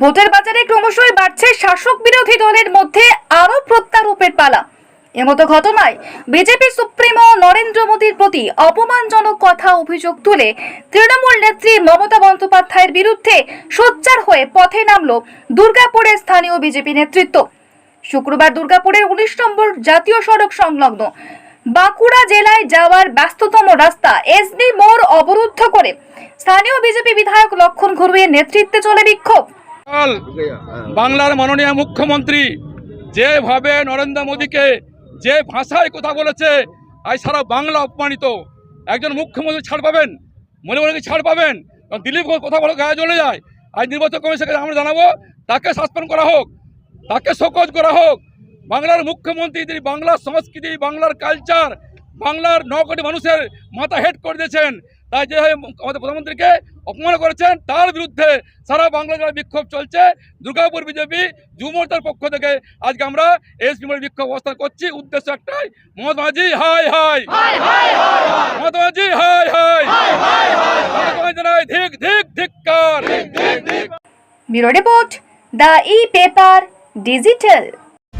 ভোটের বাজারে ক্রমশই বাড়ছে শাসক বিরোধী দলের মধ্যে আরও প্রত্যারোপের পালা। এমতো ঘটনায় বিজেপি সুপ্রিমো নরেন্দ্র মোদীর প্রতি অপমানজনক কথা অভিযোগ তুলে তৃণমূল নেত্রী মমতা বন্দ্যোপাধ্যায়ের বিরুদ্ধে সোচ্চার হয়ে পথে নামল দুর্গাপুরের স্থানীয় বিজেপি নেতৃত্ব। শুক্রবার দুর্গাপুরের উনিশ নম্বর জাতীয় সড়ক সংলগ্ন বাঁকুড়া জেলায় যাওয়ার ব্যস্ততম রাস্তা এসবি মোড় অবরুদ্ধ করে স্থানীয় বিজেপি বিধায়ক লক্ষণ ঘুরুয়ের নেতৃত্বে চলে বিক্ষোভ। বাংলার মাননীয় মুখ্যমন্ত্রী যেভাবে নরেন্দ্র মোদীকে যে ভাষায় কথা বলেছে, আজ সারা বাংলা অপমানিত। একজন মুখ্যমন্ত্রী ছাড় পাবেন, মনে মনে ছাড় পাবেন? কারণ দিলীপ ঘোষ কথা বলে গায়ে চলে যায়। আজ নির্বাচন কমিশনকে আমরা জানাব, তাকে সাসপেন্ড করা হোক, তাকে শোকজ করা হোক বাংলার মুখ্যমন্ত্রী তিনি বাংলার সংস্কৃতি, বাংলার কালচার বাংলার ন কোটি মানুষের মাথা হেড করে দিয়েছেন, তাই যে আমাদের প্রধানমন্ত্রীকে অপমান করেছেন, তার বিরুদ্ধে সারা বাংলা জুড়ে বিক্ষোভ চলছে। দুর্গাপুর বিজেপি যুবমোর্চার পক্ষ থেকে আজকে আমরা এস মোড়ে বিক্ষোভ অবস্থান করছি। উদ্দেশ্য একটাই মহাত্মা গান্ধী হাই হাই। মহাত্মা গান্ধী হাই হাই। জানাই ধিক ধিক, ধিক্কার। Report, the E paper digital.